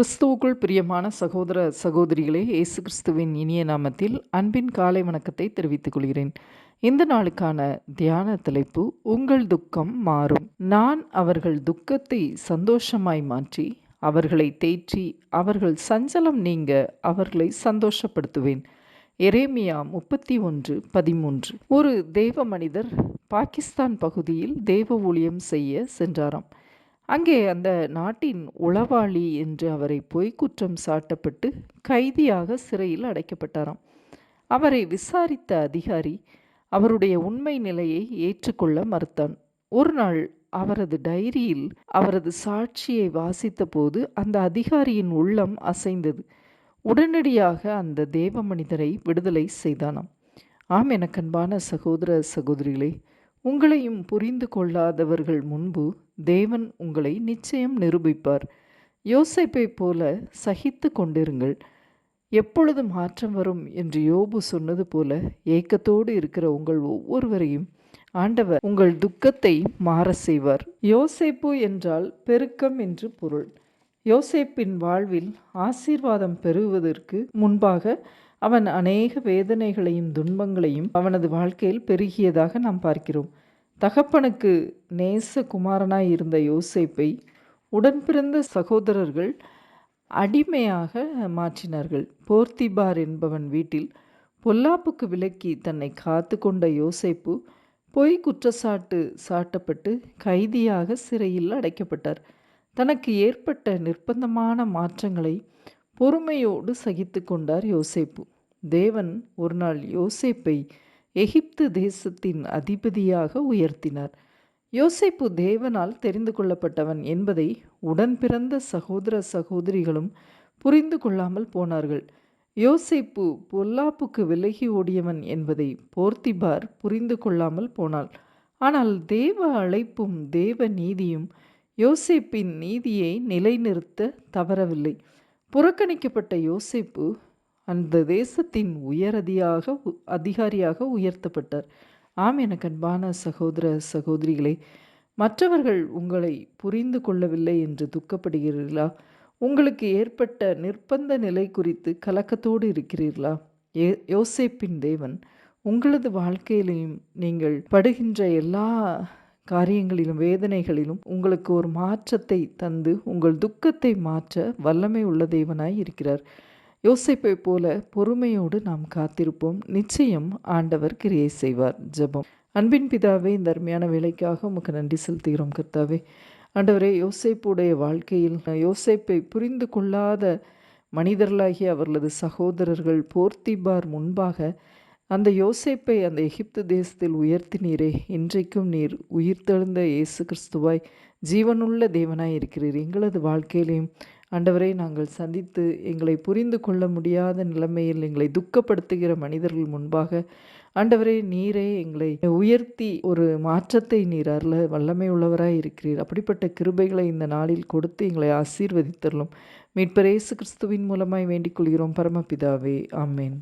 கிறிஸ்துவுக்குள் பிரியமான சகோதர சகோதரிகளே இயேசு கிறிஸ்துவின் இனிய நாமத்தில் அன்பின் காலை வணக்கத்தை தெரிவித்துக் கொள்கிறேன். இந்த நாளுக்கான தியான தலைப்பு உங்கள் துக்கம் மாறும். நான் அவர்கள் துக்கத்தை சந்தோஷமாய் மாற்றி அவர்களை தேற்றி அவர்கள் சஞ்சலம் நீங்க அவர்களை சந்தோஷப்படுத்துவேன். எரேமியா முப்பத்தி ஒன்று பதிமூன்று. ஒரு தேவ மனிதர் பாகிஸ்தான் பகுதியில் தேவ ஊழியம் செய்ய சென்றாராம். அங்கே அந்த நாட்டின் உளவாளி என்று அவரை பொய்க்குற்றம் சாட்டப்பட்டு கைதியாக சிறையில் அடைக்கப்பட்டாராம். அவரை விசாரித்த அதிகாரி அவருடைய உண்மை நிலையை ஏற்றுக்கொள்ள மறுத்தான். ஒரு நாள் அவரது டைரியில் அவரது சாட்சியை வாசித்தபோது அந்த அதிகாரியின் உள்ளம் அசைந்தது. உடனடியாக அந்த தேவ மனிதரை விடுதலை செய்தானாம். ஆம் எனக்கன்பான சகோதர சகோதரிகளே உங்களையும் புரிந்து கொள்ளாதவர்கள் முன்பு தேவன் உங்களை நிச்சயம் நிரூபிப்பார். யோசைப்பை போல சகித்து கொண்டிருங்கள். எப்பொழுது மாற்றம் வரும் என்று யோபு சொன்னது போல ஏக்கத்தோடு இருக்கிற உங்கள் ஒவ்வொருவரையும் ஆண்டவர் உங்கள் துக்கத்தை மாற செய்வார். யோசைப்பு என்றால் பெருக்கம் என்று பொருள். யோசேப்பின் வாழ்வில் ஆசீர்வாதம் பெறுவதற்கு முன்பாக அவன் அநேக வேதனைகளையும் துன்பங்களையும் அவனது வாழ்க்கையில் பெருகியதாக நாம் பார்க்கிறோம். தகப்பனுக்கு நேச குமாரனாய் இருந்த யோசேப்பை உடன்பிறந்த சகோதரர்கள் அடிமையாக மாற்றினார்கள். போர்த்திபார் என்பவன் வீட்டில் பொல்லாப்புக்கு விலக்கி தன்னை காத்து கொண்ட யோசேப்பு பொய் குற்றச்சாட்டு சாட்டப்பட்டு கைதியாக சிறையில் அடைக்கப்பட்டார். தனக்கு ஏற்பட்ட நிர்பந்தமான மாற்றங்களை பொறுமையோடு சகித்து கொண்டார் யோசேப்பு. தேவன் ஒரு நாள் யோசேப்பை எகிப்து தேசத்தின் அதிபதியாக உயர்த்தினார். யோசேப்பு தேவனால் தெரிந்து கொள்ளப்பட்டவன் என்பதை உடன் பிறந்த சகோதர சகோதரிகளும் புரிந்து கொள்ளாமல் போனார்கள். யோசேப்பு பொல்லாப்புக்கு விலகி ஓடியவன் என்பதை போர்த்திபார் புரிந்து கொள்ளாமல் போனாள். ஆனால் தேவ அழைப்பும் தேவ நீதியும் யோசேப்பின் நீதியை நிலைநிறுத்த தவறவில்லை. புறக்கணிக்கப்பட்ட யோசேப்பு அந்த தேசத்தின் உயரதியாக அதிகாரியாக உயர்த்தப்பட்டார். ஆம் எனக்கு அன்பான சகோதர சகோதரிகளே மற்றவர்கள் உங்களை புரிந்து கொள்ளவில்லை என்று துக்கப்படுகிறீர்களா? உங்களுக்கு ஏற்பட்ட நிர்பந்த நிலை குறித்து கலக்கத்தோடு இருக்கிறீர்களா? ஏ யோசேப்பின் தேவன் உங்களது வாழ்க்கையிலையும் நீங்கள் படுகின்ற எல்லா காரியங்களிலும் வேதனைகளிலும் உங்களுக்கு ஒரு மாற்றத்தை தந்து உங்கள் துக்கத்தை மாற்ற வல்லமை உள்ள தேவனாய் இருக்கிறார். யோசிப்பை போல பொறுமையோடு நாம் காத்திருப்போம். நிச்சயம் ஆண்டவர் கிரியை செய்வார். ஜெபம். அன்பின் பிதாவே இந்த அருமையான வேலைக்காக உமக்கு நன்றி செலுத்துகிறோம் கர்த்தாவே. ஆண்டவரே யோசைப்புடைய வாழ்க்கையில் யோசைப்பை புரிந்து கொள்ளாத மனிதர்களாகிய அவர்களது சகோதரர்கள் போர்த்திபார் முன்பாக அந்த யோசைப்பை அந்த எகிப்து தேசத்தில் உயர்த்தினீரே இன்றைக்கும் நீர் உயிர்த்தெழுந்த இயேசு கிறிஸ்துவாய் ஜீவனுள்ள தேவனாய் இருக்கிறீர். எங்களது வாழ்க்கையிலையும் ஆண்டவரை நாங்கள் சந்தித்து எங்களை புரிந்து கொள்ள முடியாத நிலைமையில் எங்களை துக்கப்படுத்துகிற மனிதர்கள் முன்பாக ஆண்டவரே நீரே எங்களை உயர்த்தி ஒரு மாற்றத்தை நீர் அருள வல்லமை உள்ளவராய் இருக்கிறீர். அப்படிப்பட்ட கிருபைகளை இந்த நாளில் கொடுத்து எங்களை ஆசீர்வதித்தரலும் மீட்பரேசு கிறிஸ்துவின் மூலமாய் வேண்டிக் கொள்கிறோம். பரமபிதாவே ஆமேன்.